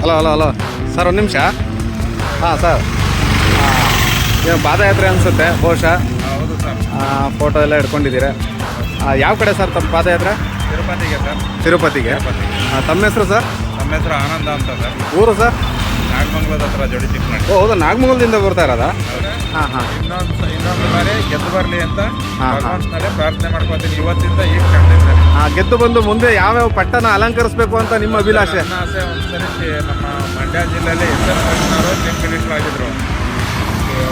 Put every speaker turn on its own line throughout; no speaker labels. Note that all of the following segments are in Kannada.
ಹಲೋ ಹಲೋ ಹಲೋ ಸರ್ ಒಂದು ನಿಮಿಷ. ಹಾಂ ಸರ್ ಏನು ಪಾದಯಾತ್ರೆ ಅನಿಸುತ್ತೆ ಬಹುಶಃ?
ಹೌದು ಸರ್
ಫೋಟೋ ಎಲ್ಲ ಹಿಡ್ಕೊಂಡಿದ್ದೀರಾ? ಯಾವ ಕಡೆ ಸರ್ ತಮ್ಮ ಪಾದಯಾತ್ರೆ?
ತಿರುಪತಿಗೆ ಸರ್
ತಿರುಪತಿಗೆ. ಹಾಂ ತಮ್ಮ ಹೆಸರು ಸರ್
ತಮ್ಮ ಹೆಸರು ಆನಂದ ಅಂತ ಸರ್
ಊರು ಸರ್
ನಾಗಮಂಗಲದ ಹತ್ರ ಜೋಡಿ ಚಿಕ್ಕಮಂಡಿ
ಓ ಹೌದು? ನಾಗಮಂಗಲದಿಂದ ಬರ್ತಾ ಇರೋದಾ? ಹಾಂ ಹಾಂ.
ಇನ್ನೊಂದು ಇನ್ನೊಂದು ಬಾರಿ ಗೆದ್ದು ಬರಲಿ ಅಂತ. ಭಗವಂತನಲ್ಲೇ ಪ್ರಾರ್ಥನೆ ಮಾಡ್ಕೊತೀನಿ. ಇವತ್ತಿಂದ ಈಗ
ಕಂಡಿದ್ದಾರೆ ಗೆದ್ದು ಬಂದು ಮುಂದೆ ಯಾವ್ಯಾವ ಪಟ್ಟಣ ಅಲಂಕರಿಸಬೇಕು ಅಂತ ನಿಮ್ಮ ಅಭಿಲಾಷೆ?
ನನ್ನ ಆಸೆ ಒಂದ್ಸರಿ ನಮ್ಮ ಮಂಡ್ಯ ಜಿಲ್ಲೆಯಲ್ಲಿ ಚೀಫ್ ಮಿನಿಸ್ಟರ್ ಆಗಿದ್ರು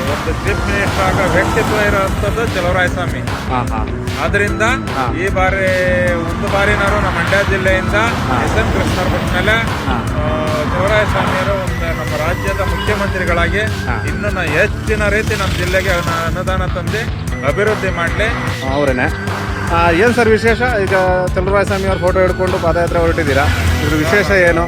ಒಂದು ಚೀಫ್ ಮಿನಿಸ್ಟರ್ ಆಗೋ ವ್ಯಕ್ತಿತ್ವ ಇರೋಂಥದ್ದು ಚಲವರಾಯಸ್ವಾಮಿ
ಹಾಂ ಹಾಂ.
ಆದ್ರಿಂದ ಈ ಬಾರಿ ಒಂದು ಬಾರಿನಾರು ನಮ್ಮ ಮಂಡ್ಯ ಜಿಲ್ಲೆಯಿಂದ ಎಸ್ ಎನ್ ಕೃಷ್ಣರ ಮೇಲೆ
ಹಾ.
ಮುಖ್ಯಮಂತ್ರಿಗಳಾಗಿ. ಇನ್ನೂ ಹೆಚ್ಚಿನ ರೀತಿ ನಮ್ಮ ಜಿಲ್ಲೆಗೆ ಅನು- ಅನುದಾನ ತಂದು ಅಭಿವೃದ್ಧಿ ಮಾಡಲಿ.
ಅವರೇನೆ? ಏನು ಸರ್ ವಿಶೇಷ? ಈಗ ಚಲುವರಾಯಸ್ವಾಮಿ ಅವ್ರ ಫೋಟೋ ಹಿಡ್ಕೊಂಡು ಪಾದಯಾತ್ರೆ ಹೊರಟಿದ್ದೀರಾ? ಇದ್ರ ವಿಶೇಷ ಏನು?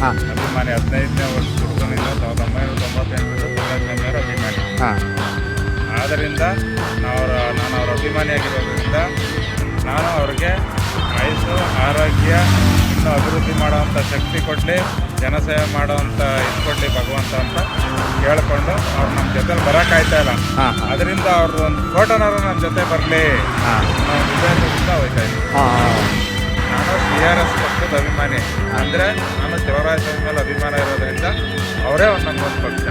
ಹಾಂ.
ಅಭಿಮಾನಿ ಹದಿನೈದನೇ ವರ್ಷ ಸಾವಿರದ ಒಂಬೈನೂರ ಅಭಿಮಾನಿ.
ಹಾಂ.
ಆದ್ದರಿಂದ ನಾವು ನಾನು ಅವರ ಅಭಿಮಾನಿಯಾಗಿರೋದ್ರಿಂದ ನಾನು ಅವ್ರಿಗೆ ಆಯುಷು ಆರೋಗ್ಯ ಇನ್ನೂ ಅಭಿವೃದ್ಧಿ ಮಾಡುವಂಥ ಶಕ್ತಿ ಕೊಡಲಿ ಜನಸೇವೆ ಮಾಡೋವಂಥ ಇದು ಕೊಡಲಿ ಭಗವಂತ ಅಂತ ಕೇಳಿಕೊಂಡು ಅವ್ರು ನಮ್ಮ ಜೊತೆಲಿ ಬರೋಕ್ಕಾಯ್ತಾ ಇಲ್ಲ. ಅದರಿಂದ ಅವ್ರದ್ದು ಒಂದು ಫೋಟೋನಾರು ನಮ್ಮ ಜೊತೆ ಬರಲಿ ನಾವು ಉದ್ದೇಶದಿಂದ ಹೋಯ್ತಾ
ಇದ್ದೀವಿ
ನಾನು ಟಿ ಆರ್ ಎಸ್ ಪಕ್ಷದ ಅಭಿಮಾನಿ. ಅಂದರೆ ನಾನು ಶಿವರಾಜ ಸ್ವಾಮಿ ಮೇಲೆ ಅಭಿಮಾನ ಇರೋದರಿಂದ ಅವರೇ ಒಂದು ನಮಗೊಂದು ಪಕ್ಷ.